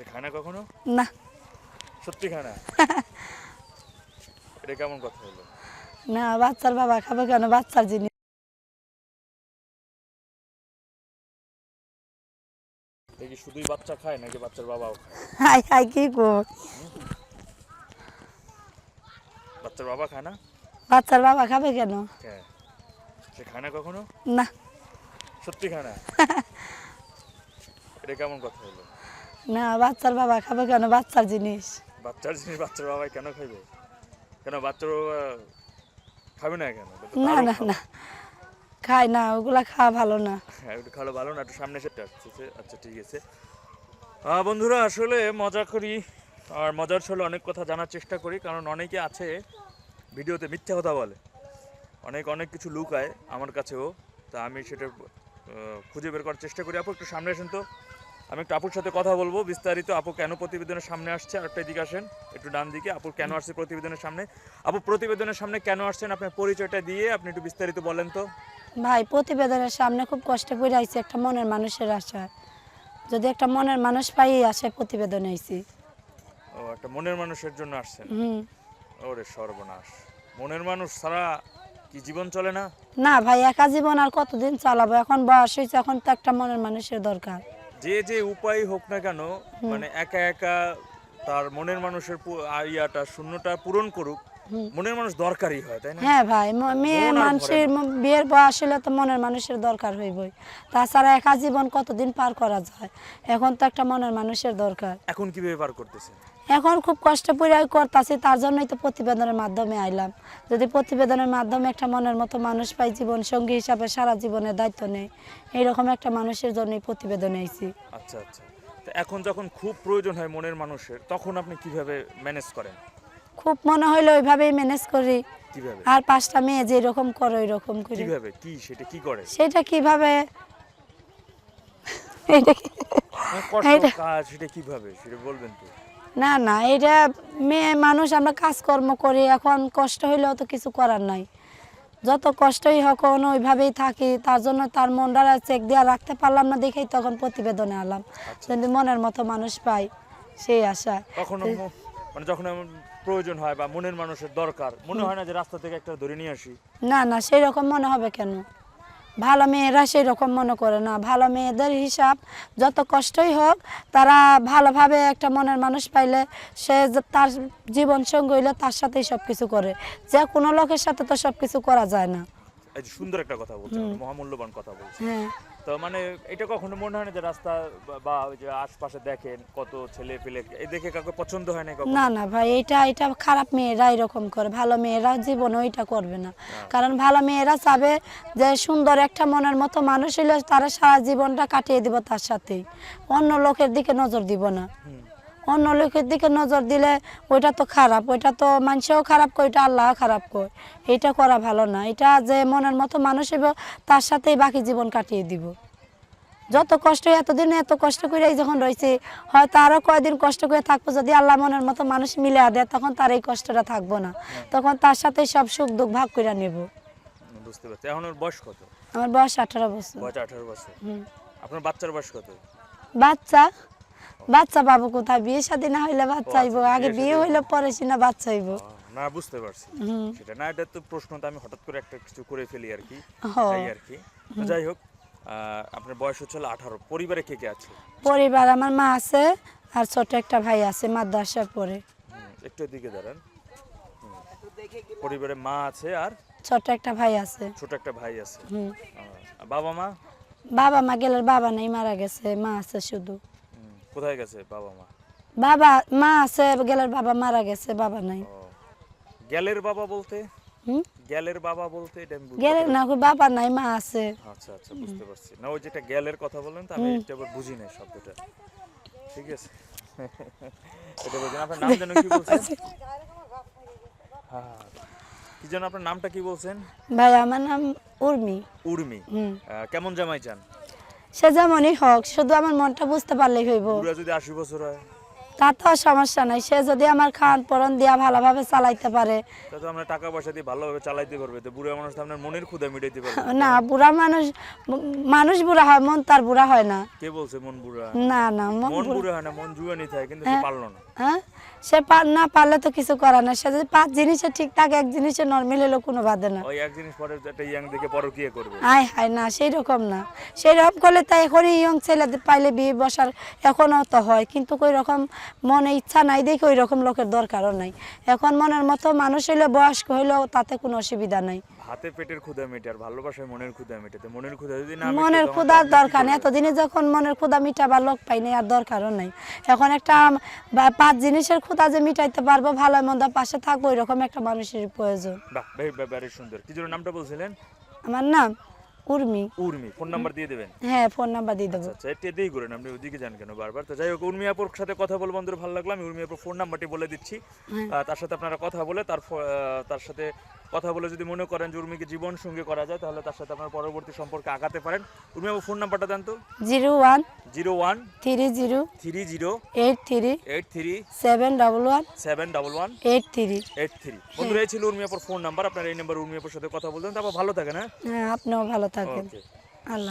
সে খায় না কখনো? না। সত্যি খায় না? এটা কেমন কথা হলো? না বাচ্চার বাবা খাবে কেন? বাচ্চার জিনিস। দেখি শুধুই বাচ্চা খায় নাকি বাচ্চার বাবাও খায়? হাই হাই কি বাচ্চার বাবা খায় না? বাচ্চার বাবা খাবে কেন? কে? সে খায় না কখনো? না। সত্যি খায় না? এটা কেমন কথা হলো? না বাচ্চার বাবা খাবে কেন? বাচ্চার জিনিস। বাচ্চার জিনিস বাচ্চার বাবাই কেন খাইবে? কেন বাচ্চার বাবা খাবে না কেন? না না না। খায় না ওগুলা খাওয়া ভালো না। হ্যাঁ একটু খাওয়া ভালো না একটু সামনে সেটা আসছে আচ্ছা ঠিক আছে। বন্ধুরা আসলে মজা করি আর মজার ছলে অনেক কথা জানার চেষ্টা করি কারণ অনেকে আছে ভিডিওতে মিথ্যা কথা বলে। অনেক অনেক কিছু লুকায় আমার কাছেও। তা আমি সেটা খুঁজে বের করার চেষ্টা করি। আপু একটু সামনে আসেন তো। আমি একটু আপুর সাথে কথা বলব। বিস্তারিত আপু কেন প্রতিবেদনের সামনে আসছে? আর একটা দিকে আসেন একটু ডান দিকে। আপুর কেন আসছে প্রতিবেদনের সামনে? আপু প্রতিবেদনের সামনে কেন আসছেন? আপনার পরিচয়টা দিয়ে আপনি একটু বিস্তারিত বলেন তো। ভাই প্রতিবেদনের সামনে খুব কষ্ট করে আইছি একটা মনের মানুষের আশা যদি একটা মনের মানুষ পাই আসে প্রতিবেদনে আইছি। ও একটা মনের মানুষের জন্য আসছেন? হুম। ওরে সর্বনাশ। মনের মানুষ সারা কি জীবন চলে না? না ভাই একা জীবন আর কতদিন চালাবো? এখন বয়স হয়েছে এখন তো একটা মনের মানুষের দরকার। যে যে উপায় হোক না কেন মানে একা একা তার মনের মানুষের ইয়াটা শূন্যটা পূরণ করুক। মনের মানুষ দরকারই হয় তাই না? হ্যাঁ ভাই মেয়ে মন মানুষের বিয়ের বয়স হলে তো মনের মানুষের দরকার হইবই। তাছাড়া একা জীবন কতদিন পার করা যায়? এখন তো একটা মনের মানুষের দরকার। এখন কীভাবে পার করতেছেন? এখন খুব কষ্ট করে করতেছি তার জন্যই তো প্রতিবেদনের মাধ্যমে আইলাম। যদি প্রতিবেদনের মাধ্যমে একটা মনের মতো মানুষ পাই জীবন সঙ্গী হিসাবে সারা জীবনের দায়িত্ব নেই। এইরকম একটা মানুষের জন্যই প্রতিবেদনে আইছি। আচ্ছা আচ্ছা। তো এখন যখন খুব প্রয়োজন হয় মনের মানুষের তখন আপনি কীভাবে ম্যানেজ করেন? খুব মনে হইলে ওইভাবেই ম্যানেজ করি। আর পাঁচটা মেয়ে যে এরকম করে ওইরকম করি। কীভাবে? কি? সেটা কি করে? সেটা কীভাবে? মানে সেটা কীভাবে? সেটা বলবেন তো। না না এটা মেয়ে মানুষ আমরা কাজকর্ম করি এখন কষ্ট হইলেও তো কিছু করার নাই। যত কষ্টই হোক কোনো ওইভাবেই থাকি তার জন্য তার মনটা চেক দিয়ে রাখতে পারলাম না দেখেই তখন প্রতিবেদনে আলাম। যদি মনের মতো মানুষ পাই সেই আশা। মানে যখন প্রয়োজন হয় বা মনের মানুষের দরকার, মনে হয় না যে রাস্তা থেকে একটা ধরে নিয়ে আসি? না না সেই রকম মনে হবে কেন? ভালো মেয়েরা সেই রকম মনে করে না। ভালো মেয়েদের হিসাব যত কষ্টই হোক, তারা ভালোভাবে একটা মনের মানুষ পাইলে সে তার জীবন সঙ্গী হইলে তার সাথেই সব কিছু করে। যে কোনো লোকের সাথে তো সব কিছু করা যায় না। সুন্দর একটা কথা বলছেন মহামূল্যবান কথা বলছেন হ্যাঁ। তো মানে এটা কখনো মনে হয় না যে রাস্তা বা- ওই যে আশপাশে দেখেন কত ছেলে পেলে এই দেখে কাউকে পছন্দ হয় না না না ভাই এটা এটা খারাপ মেয়েরা এরকম করে ভালো মেয়েরা জীবনে ওইটা করবে না। কারণ ভালো মেয়েরা চাবে যে সুন্দর একটা মনের মতো মানুষ হইলে তারা সারা জীবনটা কাটিয়ে দিব তার সাথেই। অন্য লোকের দিকে নজর দিব না। অন্য লোকের দিকে নজর দিলে ওইটা তো খারাপ ওইটা তো মানুষও খারাপ কয় ওইটা আল্লাহ খারাপ কয়। এটা করা ভালো না এটা যে মনের মতো মানুষ হইব তার সাথেই বাকি জীবন কাটিয়ে দিব। যত কষ্ট এতদিন এত কষ্ট করে যখন রয়েছে হয়তো আরও কয়দিন কষ্ট করে থাকব যদি আল্লাহ মনের মতো মানুষ মিলে দেয় তখন তার এই কষ্টটা থাকব না। তখন তার সাথে সব সুখ দুঃখ ভাগ করে নেব। বুঝতে পারছি। এখন ওর বয়স কত? আমার বয়স আঠারো বছর। বয়স আঠারো বছর। আপনার বাচ্চার বয়স কত? বাচ্চা বাচ্চা পাবো কোথায়? বিয়ে শাদী না হইলে বাচ্চা আচ্ছা, হইব। আগে বিয়ে হইলে পরে সিনা বাচ্চা হইব। না বুঝতে পারছি। সেটা না এটা তো প্রশ্ন তো আমি হঠাৎ করে একটা কিছু করে ফেলি আর কি। এই আর কি। যাই হোক আপনার বয়স হচ্ছে আঠারো। পরিবারে কে কে আছে? পরিবার আমার মা আছে আর ছোট একটা ভাই আছে মাদ্রাসা হুম, একটু দিকে দাঁড়ান। পরিবারে মা আছে আর ছোট একটা ভাই আছে। ছোট একটা ভাই আছে। বাবা মা? বাবা মা গেলে বাবা নাই মারা গেছে মা আছে শুধু। কোথায় গেছে বাবা মা? বাবা মা আছে গেলের বাবা মারা গেছে বাবা নাই। ও গ্যালের বাবা বলতে? গ্যালের বাবা বলতে এটা না বাবা নাই মা আছে। আচ্ছা আচ্ছা বুঝতে পারছি। না ওই যেটা গ্যালের কথা বললেন তো আমি এটা আবার বুঝি নাই শব্দটা। ঠিক আছে? এটা আপনার নাম যেন কি বলছেন? হ্যাঁ কি যেন আপনার নামটা কি বলছেন? ভাই আমার নাম উর্মি। উর্মি। কেমন জামাই চান? সে যেমনই হোক শুধু আমার মনটা বুঝতে পারলেই হইব। যদি আশি বছর হয়? তা তো সমস্যা নাই। সে যদি আমার খান পরন দিয়া ভালোভাবে চালাইতে পারে। তো আমরা টাকা পয়সা দিয়ে ভালোভাবে চালাইতে পারবে। তো বুড়া মানুষ তো আপনার মনের ক্ষুদা মিটাইতে পারবে। না বুড়া মানুষ মানুষ বুড়া হয় মন তার বুড়া হয় না। কে বলছে মন বুড়া? না না মন বুড়া বুড়া হয় না মন জুয়ানি থাকে কিন্তু সে পারল না। হ্যাঁ? সে না পারলে তো কিছু করার না। সে যদি পাঁচ জিনিসে ঠিক থাকে এক জিনিসে নর্মাল হলেও কোনো বাধে না। ওই এক জিনিস পরে একটা ইয়াং দেখে পরকিয়ে করবে। আয় হায় না সেই রকম না। সেই রকম করলে তাই এখনই ইয়ং ছেলে পাইলে বিয়ে বসার এখনও তো হয়। কিন্তু ওই রকম মনে ইচ্ছা নাই দেখে ওই রকম লোকের দরকারও নাই। এখন মনের মতো মানুষ হইলে বয়স্ক হইলেও তাতে কোনো অসুবিধা নাই। হাতে পেটের ক্ষুদা মেটে আর ভালোবাসায় মনের ক্ষুদা মেটাতে মনের ক্ষুদা যদি না মনের মেটে, ক্ষুদার দরকার নেই। এতদিনে যখন মনের ক্ষুদা মিটাবার লোক পাই নাই আর দরকারও নাই। এখন একটা পাঁচ জিনিসের ক্ষুদা যে মিটাইতে পারব ভালো মন্দ পাশে থাকব এরকম একটা মানুষের প্রয়োজন। বাহ বেশ সুন্দর। কি জন্য নামটা বলছিলেন? আমার নাম উর্মি। উর্মি ফোন নাম্বার দিয়ে দেবেন? হ্যাঁ ফোন নাম্বার দিয়ে দেবো। আচ্ছা এটা করেন আপনি ওদিকে যান কেন বারবার? তো যাই হোক উর্মি আপুর সাথে কথা বলে বন্ধুরা ভালো লাগল। আমি উর্মি আপুর ফোন নাম্বারটি বলে দিচ্ছি। তার সাথে আপনারা কথা বলে তার সাথে কথা বলে যদি মনে করেন যে উর্মিকে জীবন সঙ্গে করা যায় তাহলে তার সাথে আপনার পরবর্তী সম্পর্কে আগাতে পারেন। উর্মি আমার ফোন নাম্বারটা দেন তো। Zero one zero one three zero three zero eight three eight three seven double one seven double one eight three eight three. বন্ধুরা এই ছিল উর্মি ফোন নাম্বার আপনার এই নাম্বার উর্মি সাথে কথা বলতেন তারপর ভালো থাকেন হ্যাঁ? হ্যাঁ আপনিও ভালো থাকেন। আল্লাহ